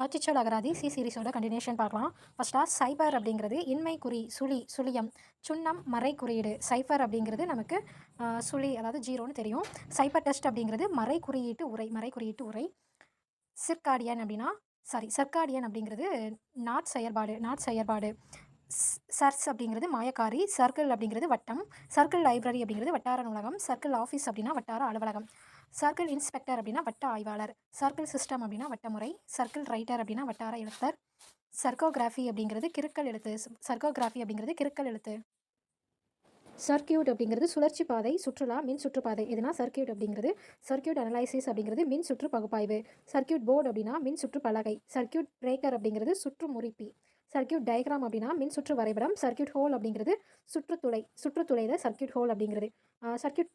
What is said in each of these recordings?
ஆர்டிச்சோட் அகராதி C சீரிஸோட continuation பார்க்கலாம். ஃபஸ்ட்டாக சைபர் அப்படிங்கிறது இன்மை குறி சுழி சுழியம் சுண்ணம் மறை குறியீடு. சைஃபர் அப்படிங்கிறது நமக்கு சுழி அதாவது ஜீரோன்னு தெரியும். சைபர் டெஸ்ட் அப்படிங்கிறது மறை குறியீட்டு உரை மறை குறியீட்டு உரை. சிற்காடியன் அப்படின்னா சாரி சர்க்காடியன் அப்படிங்கிறது நாட் செயற்பாடு நாட் செயற்பாடு. ஸ்- சர்ஸ் அப்படிங்கிறது மாயக்காரி சர்க்கிள் அப்படிங்கிறது வட்டம் சர்க்கிள் லைப்ரரி அப்படிங்கிறது வட்டார நூலகம் சர்க்கிள் ஆஃபீஸ் அப்படின்னா வட்டார அலுவலகம். சர்க்கிள் இன்ஸ்பெக்டர் அப்படின்னா வட்ட ஆய்வாளர் சர்க்கிள் சிஸ்டம் அப்படின்னா வட்டமுறை சர்க்கிள் ரைட்டர் அப்படின்னா வட்டார எழுத்தர் சர்க்கோகிராஃபி அப்படிங்கிறது கிறுக்கல் எழுத்து சர்க்கோகிராஃபி அப்படிங்கிறது கிறுக்கல் எழுத்து. சர்க்கியூட் அப்படிங்கிறது சுழற்சி பாதை சுற்றுலா மின் சுற்றுப்பாதை எதுனா சர்க்கியூட் அப்படிங்கிறது சர்க்கியூட் அனலைசிஸ் அப்படிங்கிறது மின் சுற்று பகுப்பாய்வு. சர்க்கியூட் போர்டு அப்படின்னா மின் சுற்று பலகை சர்க்கியூட் பிரேக்கர் அப்படிங்கிறது சுற்று முறிப்பி. சர்க்கியூட் டயக்ராம் அப்படின்னா மின் சுற்று வரைபடம் சர்க்கியூட் ஹோல் அப்படிங்கிறது சுற்றுத்துளை சுற்றுத்துளையில சர்க்கியூட் ஹோல் அப்படிங்கிறது. சர்க்கியூட்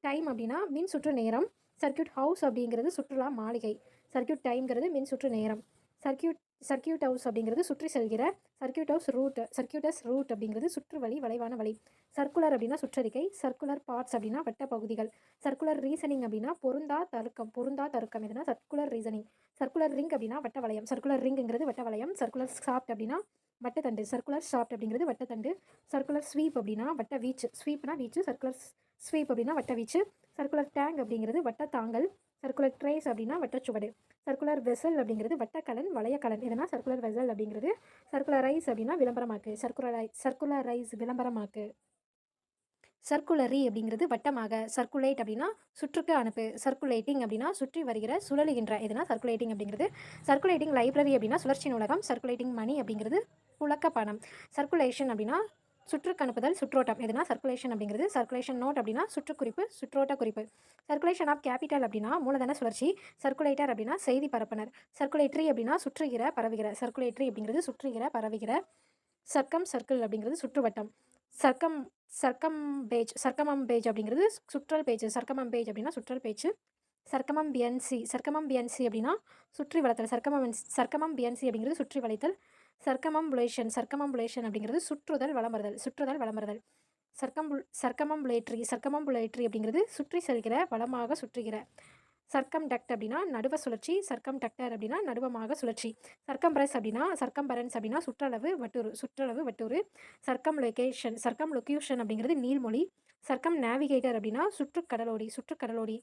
டைம் அப்படின்னா மின் சுற்று நேரம் சர்க்கியூட் ஹவுஸ் அப்படிங்கிறது சுற்றுலா மாளிகை. சர்க்கியூட் டைம்ங்கிறது மின் சுற்று நேரம். சர்க்கியூட் சர்க்கியூட் ஹவுஸ் அப்படிங்கிறது சுற்றி செல்கிற circuit house route circuitous route அப்படிங்கிறது சுற்று வழி வளைவான வழி. சர்க்குலர் அப்படின்னா சுற்றறிக்கை சர்க்குலர் பார்ட்ஸ் அப்படின்னா வட்ட பகுதிகள். சர்க்குலர் ரீசனிங் அப்படின்னா பொருந்தா தருக்கம் பொருந்தா தருக்கம் எதுனா சர்க்குலர் ரீசனிங் சர்க்குலர் ரிங் அப்படின்னா வட்ட வளையம். சர்க்குலர் ரிங்குங்கிறது வட்ட வளையம். சர்க்குலர் ஷாப்ட் அப்படின்னா வட்டத்தண்டு சர்க்குலர் ஷாப்ட் அப்படிங்கிறது வட்டத்தண்டு சர்க்குலர் ஸ்வீப் அப்படின்னா வட்ட வீச்சு. ஸ்வீப்னா வீச்சு. சர்க்குலர் ஸ்வீப் அப்படின்னா வட்ட வீச்சு. சர்க்குலர் டேங்க் அப்படிங்கிறது வட்ட தாங்கல். சர்க்குலர் ட்ரேஸ் அப்படின்னா வட்டச்சுவடு. சர்க்குலர் வெசல் அப்படிங்கிறது வட்டக்கலன் வளையக்கலன். இதனால் சர்க்குலர் வெசல் அப்படிங்கிறது சர்க்குலரைஸ் அப்படின்னா விளம்பரமாக்கு. சர்க்குலரை சர்க்குலரைஸ் விளம்பரமாக்கு. சர்க்குலரி அப்படிங்கிறது வட்டமாக. சர்க்குலேட் அப்படின்னா சுற்றுக்கு அனுப்பு. சர்க்குலேட்டிங் அப்படின்னா சுற்றி வருகிற சுழலுகின்ற. இதுனா சர்க்குலேட்டிங் அப்படிங்கிறது. சர்க்குலேட்டிங் லைப்ரரி அப்படின்னா சுழற்சி நூலகம். சர்க்குலேட்டிங் மணி அப்படிங்கிறது புழக்க பணம் சர்க்குலேஷன் அப்படின்னா சுற்றுக்கு அனுப்புதல் சுற்றோட்டம். எதுனா சர்க்குலேஷன் அப்படிங்கிறது. சர்க்குலேஷன் நோட் அப்படின்னா சுற்றுக்குறிப்பு சுற்றோட்ட குறிப்பு சர்க்குலேஷன் ஆஃப் கேபிட்டல் அப்படின்னா மூலதன சுழற்சி. சர்க்குலேட்டர் அப்படின்னா செய்தி பரப்பினர். சர்க்குலேட்டரி அப்படின்னா சுற்றுகிற பரவுகிற. சர்க்குலேட்டரி அப்படிங்கிறது சுற்றுகிற பரவுகிற. சர்க்கம் சர்க்கிள் அப்படிங்கிறது சுற்றுவட்டம். சர்க்கம் சர்க்கம் பேஜ் சர்க்கமம் பேஜ் அப்படிங்கிறது சுற்றல் பேஜ் சர்க்கமம் பேஜ் அப்படின்னா சுற்றல் பேச்சு. சர்க்கமம் பியன்சி சர்க்கமம் பியன்சி அப்படின்னா சுற்றி வளைத்தல் சர்க்கமம் சர்க்கமம் பியன்சி அப்படிங்கிறது சுற்றி வளைத்தல் சர்க்கமம்புலேஷன் சர்க்கமம்புலேஷன் அப்படிங்கிறது சுற்றுதல் வளமறுதல் சுற்றுதல் வளமறுதல். சர்க்கம்புல் சர்க்கமம்புலேட்ரி சர்க்கமம்புலேட்ரி அப்படிங்கிறது சுற்றி செல்கிற வளமாக சுற்றுகிற. சர்க்கம் டக்ட் அப்படின்னா நடுவ சுழற்சி சர்க்கம் டக்டர் அப்படின்னா நடுவமாக சுழற்சி. சர்க்கம்பிரஸ் அப்படின்னா சர்க்கம்பரன்ஸ் அப்படின்னா சுற்றளவு வட்டூறு சுற்றளவு வட்டூறு சர்க்கம் லொகேஷன் சர்க்கம் லொக்யூஷன் அப்படிங்கிறது நீர்மொழி சர்க்கம் நேவிகேட்டர் அப்படின்னா சுற்றுக்கடலோடி சுற்றுக்கடலோடி.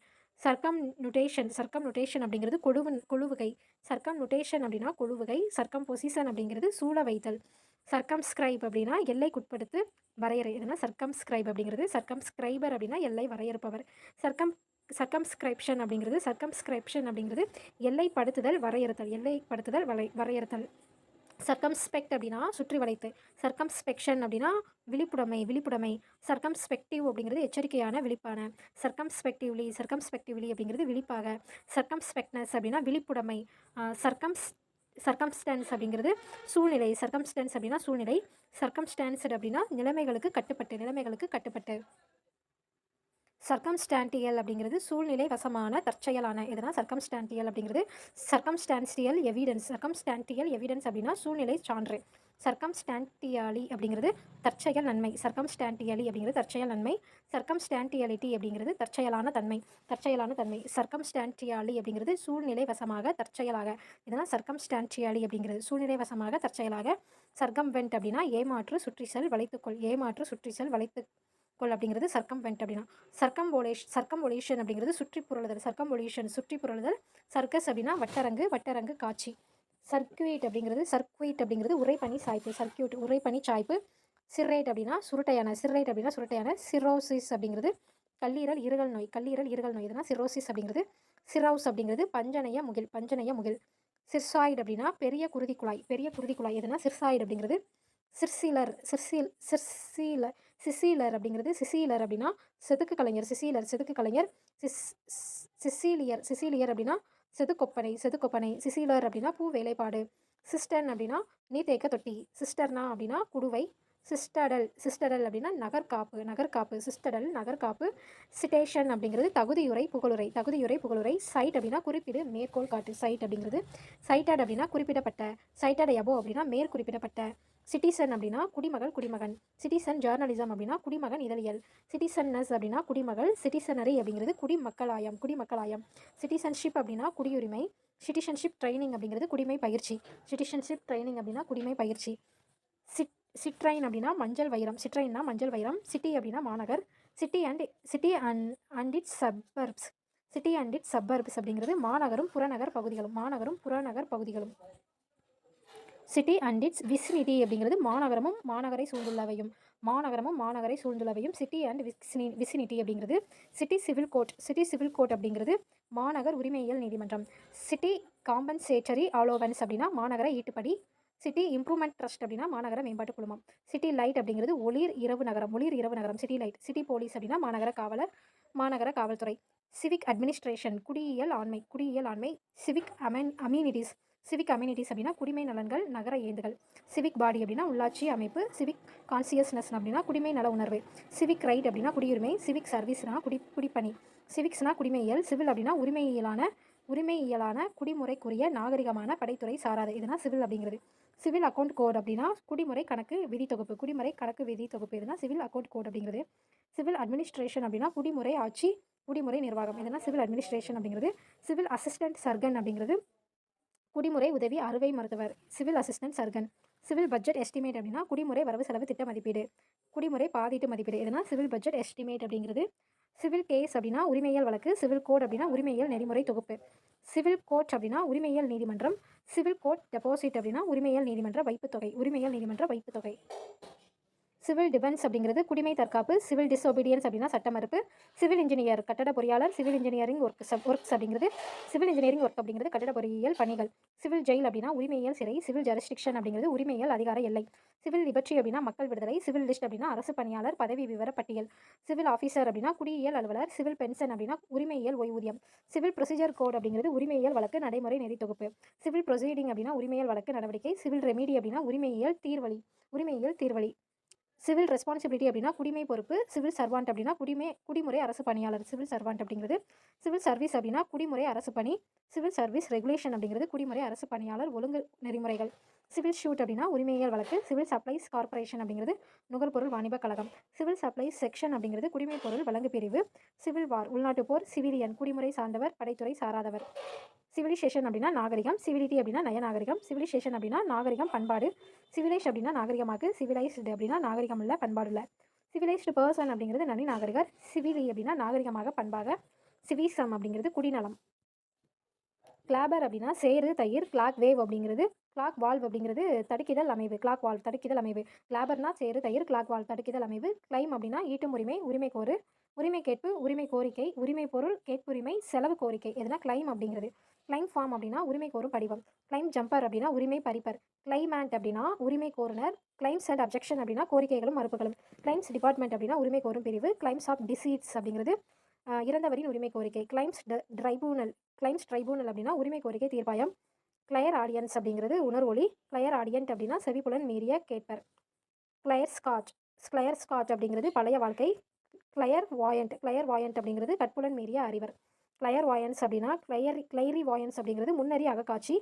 சர்க்கம் நுட்டேஷன் சர்க்கம் நுட்டேஷன் அப்படிங்கிறது கொழுவு கொழுவுகை. சர்க்கம் நுட்டேஷன் அப்படின்னா கொழுவுகை சர்க்கம் பொசிஷன் அப்படிங்கிறது சூழ வைத்தல் சர்க்கம் ஸ்கிரைப் அப்படின்னா எல்லைக்குட்படுத்து வரையறை எதுனா சர்க்கம் ஸ்கிரைப் அப்படிங்கிறது சர்க்கம் ஸ்கிரைபர் அப்படின்னா எல்லை வரையறுப்பவர். சர்க்கம் சர்க்கம் ஸ்கிரைப்ஷன் அப்படிங்கிறது சர்க்கம் ஸ்கிரைப்ஷன் அப்படிங்கிறது எல்லைப்படுத்துதல் வரையறுத்தல் எல்லைப்படுத்துதல் வரை வரையறுத்தல். சர்க்கம்ஸ்பெக்ட் அப்படின்னா சுற்றி வளைத்து சர்க்கம்ஸ்பெக்ஷன் அப்படின்னா விழிப்புடைமை விழிப்புடைமை சர்க்கம்ஸ்பெக்டிவ் அப்படிங்கிறது எச்சரிக்கையான விழிப்பான சர்க்கம்ஸ்பெக்டிவ்லி சர்க்கம்ஸ்பெக்டிவ்லி அப்படிங்கிறது விழிப்பாக சர்க்கம்ஸ்பெக்ட்னஸ் அப்படின்னா விழிப்புடைமை சர்க்கம்ஸ் சர்க்கம்ஸ்டான்ஸ் அப்படிங்கிறது சூழ்நிலை சர்க்கம்ஸ்டான்ஸ் அப்படின்னா சூழ்நிலை சர்க்கம்ஸ்டான்ஸ் அப்படின்னா நிலைமைகளுக்கு கட்டுப்பட்டு நிலைமைகளுக்கு கட்டுப்பட்டு. சர்க்கம்ஸ்டான்டியல் அப்படிங்கிறது சூழ்நிலை வசமான தற்செயலான எதுனா சர்க்கம்ஸ்டான்டியல் அப்படிங்கிறது சர்க்கம்ஸ்டான்சியல் எவிடன்ஸ். சர்க்கம்ஸ்டான்டியல் எவிடன்ஸ் அப்படின்னா சூழ்நிலை சான்று. சர்க்கம்ஸ்டான்டியாலி அப்படிங்கிறது தற்செயல் நன்மை. சர்க்கம்ஸ்டான்டியலி அப்படிங்கிறது தற்செயல் நன்மை. சர்க்கம்ஸ்டான்டியாலிட்டி அப்படிங்கிறது தற்செயலான தன்மை. தற்செயலான தன்மை. சர்க்கம்ஸ்டான்டியாலி அப்படிங்கிறது சூழ்நிலை வசமாக தற்செயலாக. இதெல்லாம் சர்க்கம்ஸ்டான்டியாலி அப்படிங்கிறது சூழ்நிலை வசமாக தற்செயலாக. சர்க்கம் வெண்ட் அப்படின்னா ஏமாற்று சுற்றிச்செல் வளைத்துக்கொள். ஏமாற்று சுற்றிச்செல் வளைத்து கொள் அப்படிங்கிறது சர்க்கம் வெண்ட் அப்படின்னா சர்க்கம் ஒலேஷ் சர்க்கம் ஒலேஷன் அப்படிங்கிறது சுற்றி புரளுதல் சர்க்கம் ஒலேஷன் சுற்றி புரளுதல் சர்க்கஸ் அப்படின்னா வட்டரங்கு வட்டரங்கு காட்சி. சர்க்குவேட் அப்படிங்கிறது சர்க்குவேட் அப்படிங்கிறது உரைப்பனி சாய்ப்பு சர்க்கியூட் உரைப்பனி சாய்ப்பு. சிர்ரேட் அப்படின்னா சுருட்டையான சிர்ரேட் அப்படின்னா சுருட்டையான. சிரோசிஸ் அப்படிங்கிறது கல்லீரல் இருகல் நோய் கல்லீரல் இருகல் நோய் இதனால் சிரோசிஸ் அப்படிங்கிறது. சிரௌஸ் அப்படிங்கிறது பஞ்சனைய முகில் பஞ்சனைய முகில். சிர்சாய்டு அப்படின்னா பெரிய குருதி குழாய் பெரிய குருதி குழாய் எதுனா சிர்சாய்டு அப்படிங்கிறது. சிர்சீலர் சிர்சீல் சிர்சீலர் சிசீலர் அப்படிங்கிறது சிசீலர் அப்படின்னா செதுக்கு கலைஞர் சிசீலர் செதுக்கு கலைஞர் சிஸ் சிசீலியர் சிசீலியர் அப்படின்னா செதுக்கொப்பனை செதுக்கொப்பனை சிசீலர் அப்படின்னா பூ வேலைப்பாடு சிஸ்டன் அப்படின்னா நீர்த்தேக்க தொட்டி சிஸ்டர்னா அப்படின்னா குடுவை சிஸ்டடல் சிஸ்டடல் அப்படின்னா நகர்காப்பு நகர்காப்பு சிஸ்டடல் நகர்காப்பு சிட்டேஷன் அப்படிங்கிறது தகுதியுரை புகழுரை தகுதியுரை புகழுரை சைட் அப்படின்னா குறிப்பிடு மேற்கோள் காட்டு சைட் அப்படிங்கிறது சைட்டட் அப்படின்னா குறிப்பிடப்பட்ட சைட்டட் எபோ அப்படின்னா மேற்குறிப்பிடப்பட்ட சிட்டிசன் அப்படின்னா குடிமகள் குடிமகன். சிட்டிசன் ஜேர்னலிசம் அப்படின்னா குடிமகன் இதழியல். சிட்டிசன்னஸ் அப்படின்னா குடிமகள் சிட்டிசனரி அப்படிங்கிறது குடிமக்களாயம் குடிமக்களாயம். சிட்டிசன்ஷிப் அப்படின்னா குடியுரிமை. சிட்டிசன்ஷிப் ட்ரைனிங் அப்படிங்கிறது குடிமை பயிற்சி. சிட்டிசன்ஷிப் ட்ரைனிங் அப்படின்னா குடிமை பயிற்சி. சிட் சிட்ரைன் அப்படின்னா மஞ்சள் வைரம். சிட்ரைன்னா மஞ்சள் வைரம். சிட்டி அப்படின்னா மாநகர். City and city and and its suburbs city and its suburbs அப்படிங்கிறது மாநகரும் புறநகர் பகுதிகளும். மாநகரும் புறநகர் பகுதிகளும். சிட்டி அண்ட் இட்ஸ் விஸ்நிதி அப்படிங்கிறது மாநகரமும் மாநகரை சூழ்ந்துள்ளவையும். மாநகரமும் மாநகரை சூழ்ந்துள்ளவையும் சிட்டி அண்ட் விஸ்னி விசினிட்டி அப்படிங்கிறது city civil court city civil court அப்படிங்கிறது மாநகர் உரிமையியல் நீதிமன்றம். சிட்டி காம்பன்சேட்டரி அலோவன்ஸ் அப்படின்னா மாநகர ஈட்டுப்படி சிட்டி இம்ப்ரூவ்மெண்ட் ட்ரஸ்ட் அப்படின்னா மாநகர மேம்பாட்டு குழுமம். சிட்டி லைட் அப்படிங்கிறது ஒளிர் இரவு நகரம் ஒளிர் இரவு நகரம் சிட்டி லைட் சிட்டி போலீஸ் அப்படின்னா மாநகர காவலர் மாநகர காவல்துறை. சிவிக் அட்மினிஸ்ட்ரேஷன் குடியியல் ஆண்மை குடியியல் ஆண்மை civic amen amenities civic amenities அப்படின்னா குடிமை நலன்கள் நகர ஏந்துகள். சிவிக் பாடி அப்படின்னா உள்ளாட்சி அமைப்பு சிவிக் கான்சியஸ்னஸ் அப்படின்னா குடிமை நல உணர்வு. சிவிக் ரைட் அப்படின்னா குடியுரிமை சிவிக் சர்வீஸ்னா குடி குடிப்பணி. சிவிக்ஸ்னா குடிமையியல் சிவில் அப்படின்னா உரிமையியலான உரிமையியலான குடிமுறைக்குரிய நாகரிகமான படைத்துறை சாராத. இதுனா சிவில் அப்படிங்கிறது. சிவில் அக்கௌண்ட் கோட் அப்படின்னா குடிமுறை கணக்கு விதி தொகுப்பு. குடிமுறை கணக்கு விதி தொகுப்பு. எதுனா சிவில் அக்கௌண்ட் கோட் அப்படிங்கிறது. சிவில் அட்மினிஸ்ட்ரேஷன் அப்படின்னா குடிமுறை ஆட்சி குடிமுறை நிர்வாகம். எதுனா சிவில் அட்மினிஸ்ட்ரேஷன் அப்படிங்கிறது. சிவில் அசிஸ்டன்ட் சர்கன் அப்படிங்கிறது. குடிமுறை உதவி அறுவை மருத்துவர் civil assistant surgeon. Civil budget estimate அப்படின்னா குடிமுறை வரவு செலவு திட்ட மதிப்பீடு. குடிமுறை பாதீட்டு மதிப்பீடு. இதனால் சிவில் பட்ஜெட் எஸ்டிமேட் அப்படிங்கிறது சிவில் கேஸ் அப்படின்னா உரிமையியல் வழக்கு சிவில் கோட் அப்படின்னா உரிமையியல் நெறிமுறை தொகுப்பு. சிவில் கோர்ட் அப்படின்னா உரிமையியல் நீதிமன்றம். சிவில் கோர்ட் டெபாசிட் அப்படின்னா உரிமையியல் நீதிமன்ற வைப்புத்தொகை உரிமையல் உரிமையியல் நீதிமன்ற வைப்புத்தொகை சிவில் டிஃபென்ஸ் அப்படிங்கிறது குடிமை தற்காப்பு சிவில் டிஸ்ஒபீடியன்ஸ் அப்படின்னா சட்ட மறுப்பு சிவில் இன்ஜினியர் கட்டட பொறியாளர் சிவில் இன்ஜினியரிங் ஒர்க் ஒர்க்ஸ் அப்படிங்கிறது சிவில் இன்ஜினியரிங் ஒர்க் அப்படிங்கிறது கட்டட பொறியியல் பணிகள். சிவில் ஜெயில் அப்படின்னா உரிமையியல் சிறை சிவில் ஜரிஸ்டிக்ஷன் அப்படிங்கிறது உரிமையியல் அதிகார எல்லை. சிவில் லிபர்ட்டி அப்படின்னா மக்கள் விடுதலை சிவில் லிஸ்ட் அப்படின்னா அரசு பணியாளர் பதவி விவர பட்டியல். சிவில் ஆஃபீஸர் அப்படின்னா குடியியல் அலுவலர் சிவில் பென்ஷன் அப்படின்னா உரிமையியல் ஓய்வூதியம். சிவில் ப்ரொசீஜர் கோட் அப்படிங்கிறது உரிமையியல் வழக்கு நடைமுறை நெறி தொகுப்பு. சிவில் ப்ரொசீடிங் அப்படின்னா உரிமையியல் வழக்கு நடவடிக்கை சிவில் ரெமிடி அப்படின்னா உரிமையியல் தீர்வழி உரிமையியல் தீர்வழி. சிவில் ரெஸ்பான்சிபிலிட்டி அப்படின்னா குடிமை பொறுப்பு சிவில் சர்வாண்ட் அப்படின்னா குடிமை குடிமுறை அரசு பணியாளர் சிவில் சர்வாண்ட் அப்படிங்கிறது. சிவில் சர்வீஸ் அப்படின்னா குடிமுறை அரசு பணி சிவில் சர்வீஸ் ரெகுலேஷன் அப்படிங்கிறது குடிமுறை அரசு பணியாளர் ஒழுங்கு நெறிமுறைகள். சிவில் ஷூட் அப்படின்னா உரிமையியல் வழக்கு சிவில் சப்ளைஸ் கார்ப்பரேஷன் அப்படிங்கிறது நுகர்பொருள் வாணிப கழகம். சிவில் சப்ளைஸ் செக்ஷன் அப்படிங்கிறது குடிமை பொருள் வழங்கு பிரிவு. சிவில் வார் உள்நாட்டு போர் சிவிலியன் குடிமுறை சார்ந்தவர் படைத்துறை சாராதவர். சிவிலைசேஷன் அப்படின்னா நாகரிகம் சிவிலிட்டி அப்படின்னா நய நாகரிகம் சிவிலைசேஷன் அப்படின்னா நாகரிகம் பண்பாடு. சிவிலைஸ் அப்படின்னா நாகரிகமாக்கு சிவிலைஸ்டு அப்படின்னா நாகரிகம் இல்லை பண்பாடு இல்லை சிவிலைஸ்டு பர்சன் அப்படிங்கிறது நனி நாகரிகர். சிவிலி அப்படின்னா நாகரிகமாக பண்பாக. சிவிசம் அப்படிங்கிறது குடிநலம். கிளாபர் அப்படின்னா சேரு தயிர் கிளாக் வேவ் அப்படிங்கிறது கிளாக் வால்வ் அப்படிங்கிறது தடுக்கிதல் அமைவு கிளாக் வால்வ் தடுக்கிதல் அமைவு. கிளாபர்னா சேரு தயிர் கிளாக் வால்வ் தடுக்கிதல் அமைவு. கிளைம் அப்படின்னா ஈட்டும் உரிமை உரிமை கோரு உரிமை கேட்பு உரிமை கோரிக்கை உரிமை பொருள் கேட்புரிமை செலவு கோரிக்கை எதுனா கிளைம் அப்படிங்கிறது. கிளைம் ஃபார்ம் அப்படின்னா உரிமை கோரும் படிவம். கிளைம் ஜம்பர் அப்படின்னா உரிமை பறிப்பர். கிளைமேண்ட் அப்படின்னா உரிமை கோருனர். கிளைம்ஸ் அண்ட் அப்ஜெக்ஷன் அப்படின்னா கோரிக்கைகளும் மறுப்புகளும். கிளைம்ஸ் டிபார்ட்மெண்ட் அப்படின்னா உரிமை கோரும் பிரிவு. கிளைம்ஸ் ஆஃப் டிசீட்ஸ் அப்படிங்கிறது இறந்தவரின் உரிமை கோரிக்கை. கிளைம்ஸ் ட்ரைபூனல் கிளைம்ஸ் ட்ரைபூனல் அப்படின்னா உரிமை கோரிக்கை தீர்ப்பாயம். கிளையர் ஆடியன்ஸ் அப்படிங்கிறது உணர்வொலி கிளையர் ஆடியன்ட் அப்படின்னா செவிப்புலன் மீறிய கேட்பர். கிளையர் ஸ்காட்ச் கிளையர் ஸ்காட்ச் அப்படிங்கிறது பழைய வாழ்க்கை. கிளையர் வாயண்ட் கிளையர் வாயண்ட் அப்படிங்கிறது கட்புலன் மீறிய அறிவர். கிளையர் வாயன்ஸ் அப்படின்னா கிளையர் கிளைரி வாயன்ஸ் அப்படிங்கிறது முன்னறி அகக்காட்சி.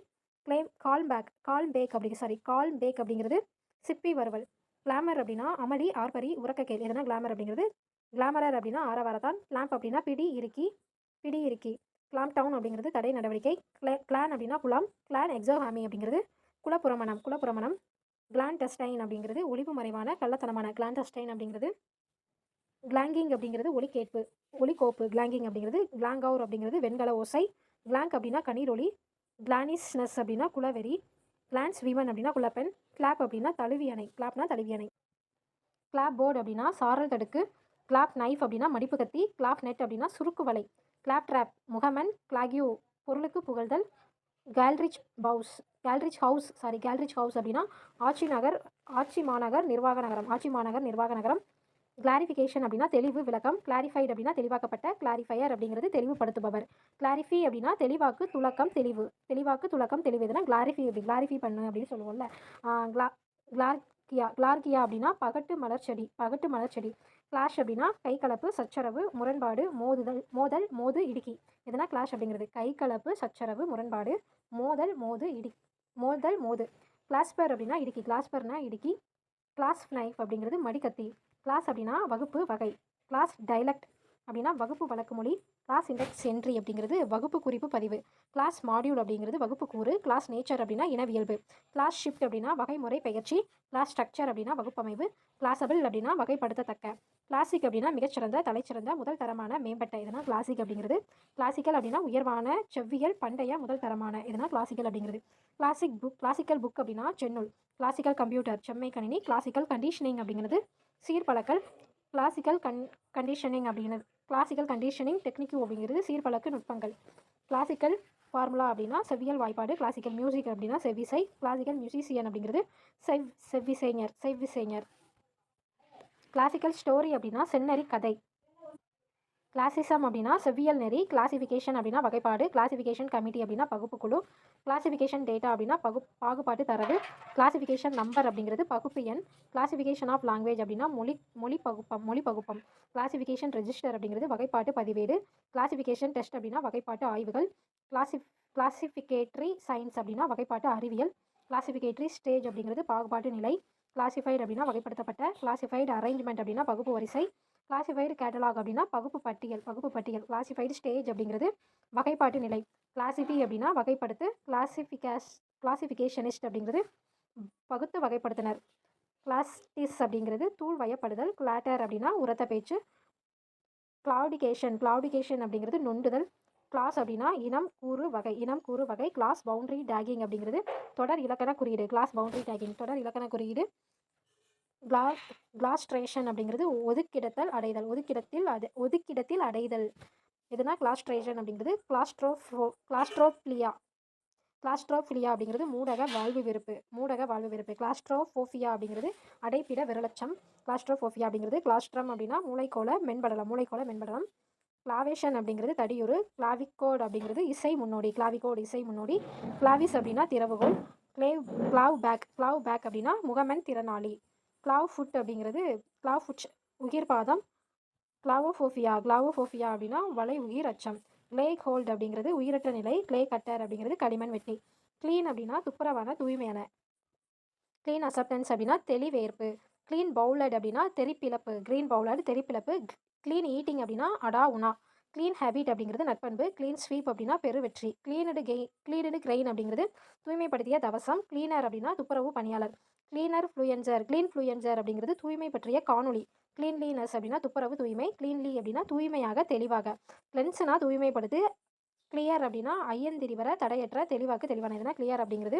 Claim call back call back அப்படிங்க சாரி கால் பேக் அப்படிங்கிறது சிப்பி வறுவல் கிளாமர் அப்படின்னா அமளி ஆர்பரி உறக்க கேள். எதனா கிளாமர் அப்படிங்கிறது? கிளாமரர் அப்படின்னா ஆரவாரத்தான். கிளாம்ப் அப்படின்னா பிடி இறுக்கி பிடி இறுக்கி. கிளாம் டவுன் அப்படிங்கிறது தடை நடவடிக்கை. கிளே கிளான் அப்படின்னா குலாம் கிளான் எக்ஸோஹாமி அப்படிங்கிறது குலப்புறமணம் குலப்புறமணம் கிளான் டெஸ்டைன் அப்படிங்கிறது ஒளிவு மறைவான கள்ளத்தனமான கிளான் டெஸ்டைன் அப்படிங்கிறது. கிளாங்கிங் அப்படிங்கிறது ஒளி கேட்பு ஒலிக்கோப்பு கிளாங்கிங் அப்படிங்கிறது கிளாங்கவுர் அப்படிங்கிறது வெண்கல ஓசை. கிளாங்க் அப்படின்னா கண்ணீரொலி கிளானிஸ்னஸ் அப்படின்னா குலவெறி கிளான்ஸ் விமன் அப்படின்னா குலப்பெண் கிளாப் அப்படின்னா தழுவி அணை. கிளாப்னா தழுவி அணை. கிளாப் போர்டு அப்படின்னா சாரல் தடுக்கு. கிளாப் நைஃப் அப்படின்னா மடிப்பு கத்தி. கிளாப் நெட் அப்படின்னா சுருக்கு வலை. கிளாப் ட்ராப் முகமன். கிளாகியோ பொருளுக்கு புகழ்தல். கேல்ரிச் பவுஸ் கேல்ரிச் ஹவுஸ் சாரி கேல்ரிச் ஹவுஸ் அப்படின்னா ஆட்சி நகர் ஆட்சி மாநகர் நிர்வாக நகரம். ஆட்சி மாநகர் நிர்வாக நகரம். கிளாரிஃபிகேஷன் அப்படின்னா தெளிவு விளக்கம். கிளாரிஃபைட் அப்படின்னா தெளிவாக்கப்பட்ட கிளாரிஃபையர் அப்படிங்கிறது தெளிவுபடுத்துபவர். கிளாரிஃபி அப்படின்னா தெளிவாக்கு துளக்கம் தெளிவு. தெளிவாக்கு துளக்கம் தெளிவு எதுனா கிளாரிஃபி அப்படி கிளாரிஃபை பண்ணு அப்படின்னு சொல்லுவோம்ல. கிளா கிளார்கியா கிளார்கியா அப்படின்னா பகட்டு மலர் செடி பகட்டு மலர் செடி. கிளாஷ் அப்படின்னா கைகலப்பு சச்சரவு முரண்பாடு மோதுதல் மோதல் மோது இடுக்கி. எதனா கிளாஷ் அப்படிங்கிறது. கைகலப்பு சச்சரவு முரண்பாடு மோதல் மோது இடி மோதல் மோது. கிளாஸ்பர் அப்படின்னா இடுக்கி. கிளாஸ்பர்னா இடுக்கி. கிளாஸ் நைஃப் அப்படிங்கிறது மடிக்கத்தி. கிளாஸ் அப்படின்னா வகுப்பு வகை. கிளாஸ் டைலக்ட் அப்படின்னா வகுப்பு வழக்கு மொழி கிளாஸ் இண்டெக்ஸ் என்ட்ரி அப்படிங்கிறது வகுப்பு குறிப்பு பதிவு. கிளாஸ் மாடியூல் அப்படிங்கிறது வகுப்பு கூறு கிளாஸ் நேச்சர் அப்படின்னா இனவியல்பு. கிளாஸ் ஷிஃப்ட் அப்படின்னா வகைமுறை பயிற்சி கிளாஸ் ஸ்ட்ரக்சர் அப்படின்னா வகுப்பமைவு கிளாஸபிள் அப்படின்னா வகைப்படுத்தத்தக்க. கிளாசிக் அப்படின்னா மிகச்சிறந்த தலைச்சிறந்த முதல் தரமான மேம்பட்ட இதனால் கிளாசிக் அப்படிங்கிறது. கிளாசிக்கல் அப்படின்னா உயர்வான செவ்வியல் பண்டைய முதல் தரமான இதனால் கிளாசிக்கல் அப்படிங்கிறது. கிளாசிக் புக் கிளாசிக்கல் புக் அப்படின்னா சென்னுள் கிளாசிக்கல் கம்ப்யூட்டர் செம்மை கணினி கிளாசிக்கல் கண்டிஷனிங் அப்படிங்கிறது. சீர்பழக்கல் கிளாசிக்கல் கன் கண்டிஷனிங் அப்படிங்கிறது கிளாசிக்கல் கண்டிஷனிங் டெக்னிக்கு அப்படிங்கிறது சீர்பழக்கு நுட்பங்கள். கிளாசிக்கல் ஃபார்முலா அப்படின்னா செவ்வியல் வாய்ப்பாடு கிளாசிக்கல் மியூசிக் அப்படின்னா செவ்விசை கிளாசிக்கல் மியூசிசியன் அப்படிங்கிறது செவ் செவ்விசைஞர் செவ்விசைஞர். கிளாசிக்கல் ஸ்டோரி அப்படின்னா செந்நெறி கதை. கிளாசிசம் அப்படின்னா செவ்வியல் நெறி கிளாசிஃபிகேஷன் அப்படின்னா வகைப்பாடு கிளாசிஃபிகேஷன் கமிட்டி அப்படின்னா பகுப்புக்குழு கிளாசிஃபிகேஷன் டேட்டா அப்படின்னா பகு பாகுபாட்டு தரவு கிளாசிஃபிகேஷன் நம்பர் அப்படிங்கிறது பகுப்பு எண் கிளாசிஃபிகேஷன் ஆஃப் லாங்குவேஜ் அப்படின்னா மொழி மொழி பகுப்பம் மொழி பகுப்பம். கிளாசிஃபிகேஷன் ரெஜிஸ்டர் அப்படிங்கிறது வகைப்பாட்டு பதிவேடு கிளாசிஃபிகேஷன் டெஸ்ட் அப்படின்னா வகைப்பாட்டு ஆய்வுகள் கிளாசி கிளாசிஃபிகேட்டரி சயின்ஸ் அப்படின்னா வகைப்பாட்டு அறிவியல் கிளாசிஃபிகேட்டரி ஸ்டேஜ் அப்படிங்கிறது பாகுபாட்டு நிலை கிளாசிஃபைடு அப்படின்னா வகைப்படுத்தப்பட்ட கிளாசிஃபைடு அரேஞ்ச்மெண்ட் அப்படின்னா பகுப்பு வரிசை கிளாசிஃபைடு கேட்டலாக் அப்படின்னா பகுப்பு பட்டியல் பகுப்பு பட்டியல் கிளாசிஃபைடு ஸ்டேஜ் அப்படிங்கிறது வகைப்பாட்டு நிலை. கிளாசிஃபி அப்படின்னா வகைப்படுத்து கிளாசிஃபிகேஷ் கிளாசிஃபிகேஷனிஸ்ட் அப்படிங்கிறது பகுத்து வகைப்படுத்தினர். கிளாஸ்டிஸ் அப்படிங்கிறது தூள் வயப்படுதல் கிளாட்டர் அப்படின்னா உரத்த பேச்சு கிளாடிகேஷன் கிளாடிகேஷன் அப்படிங்கிறது நொண்டுதல் கிளாஸ் அப்படின்னா இனம் கூறு வகை இனம் கூறு வகை கிளாஸ் பவுண்டரி டேகிங் அப்படிங்கிறது தொடர் இலக்கண குறியீடு கிளாஸ் பவுண்டரி டேகிங் தொடர் இலக்கண குறியீடு கிளா கிளாஸ்ட்ரேஷன் அப்படிங்கிறது ஒதுக்கிடத்தல் அடைதல் ஒதுக்கிடத்தில் அடை ஒதுக்கிடத்தில் அடைதல். எதுனா கிளாஸ்ட்ரேஷன் அப்படிங்கிறது கிளாஸ்ட்ரோஃபோ கிளாஸ்ட்ரோஃபிலியா கிளாஸ்ட்ரோஃபிலியா அப்படிங்கிறது மூடக வாழ்வு வெறுப்பு மூடக வாழ்வு வெறுப்பு. கிளாஸ்ட்ரோஃபோஃபியா அப்படிங்கிறது அடைப்பிட விரலட்சம். கிளாஸ்ட்ரோஃபோஃபியா அப்படிங்கிறது கிளாஸ்ட்ரம் அப்படின்னா மூளைக்கோள மென்படலம் மூளைக்கோல மென்படலம். கிளாவேஷன் அப்படிங்கிறது தடியுறு கிளாவிகோட் அப்படிங்கிறது இசை முன்னோடி கிளாவிகோட் இசை முன்னோடி. கிளாவிஸ் அப்படின்னா திறவுகோல் clave claw back claw back அப்படின்னா முகமன் திறனாளி. கிளாவ் ஃபுட் அப்படிங்கிறது கிளாவ் ஃபுட் உயிர்பாதம் கிளாவோஃபோஃபியா கிளாவோஃபோஃபியா அப்படின்னா வலை உயிர் அச்சம். கிளேக் ஹோல்ட் அப்படிங்கிறது உயிரற்ற நிலை கிளே கட்டர் அப்படிங்கிறது களிமண் வெட்டி. க்ளீன் அப்படின்னா துப்புரவான தூய்மையான. க்ளீன் அசப்டன்ஸ் அப்படின்னா தெளிவேற்பு. க்ளீன் பவுலட் அப்படின்னா தெரிப்பிழப்பு க்ரீன் பவுலட் தெரிப்பிழப்பு க்ளீன் ஈட்டிங் அப்படின்னா அடா உணா. க்ளீன் ஹேபிட் அப்படிங்கிறது நட்பண்பு. க்ளீன் ஸ்வீப் அப்படின்னா பெருவெற்றி. க்ளீனடு கெய் க்ளீனடு கிரெயின் அப்படிங்கிறது தூய்மைப்படுத்திய தவசம். க்ளீனர் அப்படின்னா துப்புரவு பணியாளர். க்ளீனர் ஃப்ளூயன்சர் க்ளீன் ஃப்ளூயன்சர் அப்படிங்கிறது தூய்மை பற்றிய காணொளி. க்ளீன்லீனஸ் அப்படின்னா துப்புரவு தூய்மை க்ளீன்லி அப்படின்னா தூய்மையாக தெளிவாக. கிளென்ஸ்னா தூய்மைப்படுத்து கிளியர் அப்படின்னா ஐயந்திரிவர தடையற்ற தெளிவாக்கு தெளிவான. எதுனா கிளியர் அப்படிங்கிறது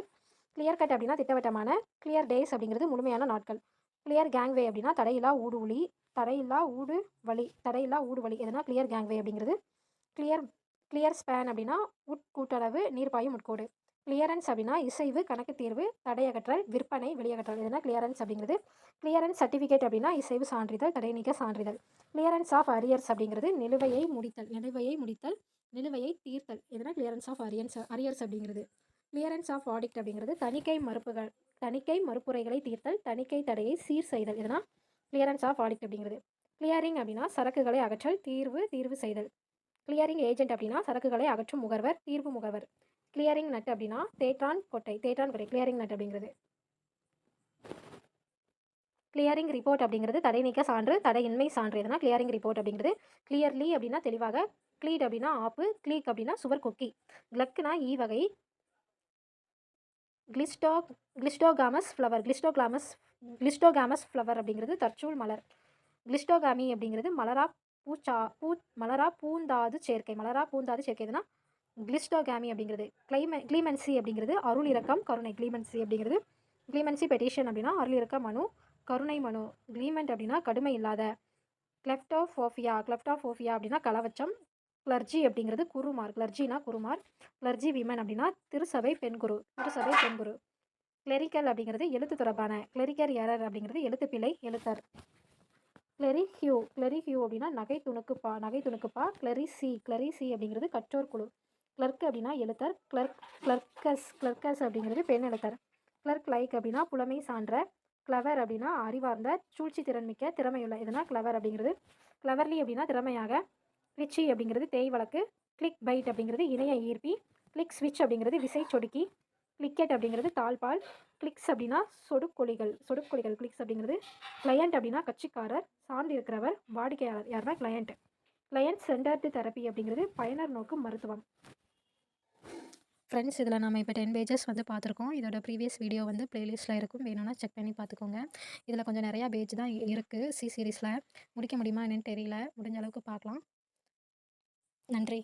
கிளியர் கட் அப்படின்னா திட்டவட்டமான கிளியர் டேஸ் அப்படிங்கிறது முழுமையான நாட்கள். கிளியர் கேங்வே அப்படின்னா தடையில்லா ஊடு ஒளி தடையில்லா ஊடு வழி தடையில்லா ஊடு வழி எதுனா கிளியர் கேங்வே அப்படிங்கிறது கிளியர் கிளியர் ஸ்பேன் அப்படின்னா உட்கூட்டளவு நீர்ப்பாயும் உட்கோடு. கிளியரன்ஸ் அப்படின்னா இசைவு கணக்கு தீர்வு தடையகற்றல் விற்பனை வெளியகற்றல் இதுனா கிளியரன்ஸ் அப்படிங்கிறது. கிளியரன்ஸ் சர்டிஃபிகேட் அப்படின்னா இசைவு சான்றிதழ் தடை நீக்க சான்றிதழ். கிளியரன்ஸ் ஆஃப் அரியர்ஸ் அப்படிங்கிறது நிலுவையை முடித்தல் நிலுவையை முடித்தல் நிலுவையை தீர்த்தல். இதுனா கிளியரன்ஸ் ஆஃப் அரியன்ஸ் அரியர்ஸ் அப்படிங்கிறது. கிளியரன்ஸ் ஆஃப் ஆடிக்ட் அப்படிங்கிறது தணிக்கை மறுப்புகள் தணிக்கை மறுப்புரைகளை தீர்த்தல் தணிக்கை தடையை சீர் செய்தல். இதுனா கிளியரன்ஸ் ஆஃப் ஆடிக்ட் அப்படிங்கிறது. கிளியரிங் அப்படின்னா சரக்குகளை அகற்றல் தீர்வு தீர்வு செய்தல். கிளியரிங் ஏஜென்ட் அப்படின்னா சரக்குகளை அகற்றும் முகர்வர் தீர்வு முகர்வர் கிளியரிங் நட் அப்படின்னா தேற்றான் கொட்டை தேற்றான் கொட்டை கிளியரிங் நட் அப்படிங்கிறது. கிளியரிங் ரிப்போர்ட் அப்படிங்கிறது தடை நீக்க சான்று தடையின்மை சான்று எதுனா கிளியரிங் ரிப்போர்ட் அப்படிங்கிறது. கிளியர்லி அப்படின்னா தெளிவாக க்ளீட் அப்படின்னா ஆப்பு க்ளீக் அப்படின்னா சுவர் கொக்கி. கிளக்குனா ஈ வகை. கிளிஸ்டோ கிளிஸ்டோகாமஸ் ஃப்ளவர் கிளிஸ்டோகிளாமஸ் கிளிஸ்டோகாமஸ் ஃப்ளவர் அப்படிங்கிறது தற்சூல் மலர். கிளிஸ்டோகாமி அப்படிங்கிறது மலரா பூச்சா பூ மலரா பூந்தாது சேர்க்கை மலரா பூந்தாது சேர்க்கை எதுனா கிளிஸ்டோகாமி அப்படிங்கிறது கிளைம கிளீமென்சி அப்படிங்கிறது அருள் இறக்கம் கருணை. கிளீமென்சி அப்படிங்கிறது கிளீமென்சி பெட்டிஷன் அப்படின்னா அருள் இறக்க மனு கருணை மனு. கிளீமெண்ட் அப்படின்னா கடுமை இல்லாத. கிளெப்டோஃபோஃபியா கிளெப்டோஃபோஃபியா அப்படின்னா கலவச்சம். கிளர்ஜி அப்படிங்கிறது குருமார். கிளர்ஜினா குருமார். கிளர்ஜி விமன் அப்படின்னா திருசபை பெண்குரு திருசபை பெண்குரு. கிளெரிக்கல் அப்படிங்கிறது எழுத்து தொடர்பான. கிளெரிக்கர் எரர் அப்படிங்கிறது எழுத்து பிழை எழுத்தர். கிளெரிஹியூ கிளெரிஹியூ அப்படின்னா நகை துணுக்குப்பா நகை துணுக்குப்பா கிளெரிசி கிளெரிசி அப்படிங்கிறது கற்றோர் குழு. கிளர்க் அப்படின்னா எழுத்தர் கிளர்க் கிளர்க்கஸ் கிளர்க்கஸ் அப்படிங்கிறது பெண் எழுத்தர். கிளர்க் லைக் அப்படின்னா புலமை சான்ற கிளவர் அப்படின்னா அறிவார்ந்த சூழ்ச்சி திறன்மிக்க திறமையுள்ள. இதுனா கிளவர் அப்படிங்கிறது. கிளவர்லி அப்படின்னா திறமையாக. ரிச்சி அப்படிங்கிறது தேய் வழக்கு. கிளிக் பைட் அப்படிங்கிறது இணைய ஈர்ப்பி. கிளிக் ஸ்விட்ச் அப்படிங்கிறது விசை சொடுக்கி. கிளிக்கெட் அப்படிங்கிறது தாழ்பால் கிளிக்ஸ் அப்படின்னா சொடுக்கொலிகள். சொடுக்கொலிகள் கிளிக்ஸ் அப்படிங்கிறது. கிளையண்ட் அப்படின்னா கட்சிக்காரர் சார்ந்து இருக்கிறவர் வாடிக்கையாளர். யாருன்னா கிளையண்ட் கிளையண்ட் சென்டர்டு தெரப்பி அப்படிங்கிறது பயனர் நோக்கு மருத்துவம். ஃப்ரெண்ட்ஸ் இதில் நம்ம இப்போ டென் பேஜஸ் வந்து பார்த்துருக்கோம் இதோட ப்ரீவியஸ் வீடியோ வந்து ப்ளேலிஸ்ட்டில் இருக்கும். வேணும்னா செக் பண்ணி பார்த்துக்கோங்க இதில் கொஞ்சம் நிறையா பேஜ் தான் இருக்குது சி சீரீஸில். முடிக்க முடியுமா என்னென்னு தெரியல. முடிஞ்ச அளவுக்கு பார்க்கலாம் நன்றி.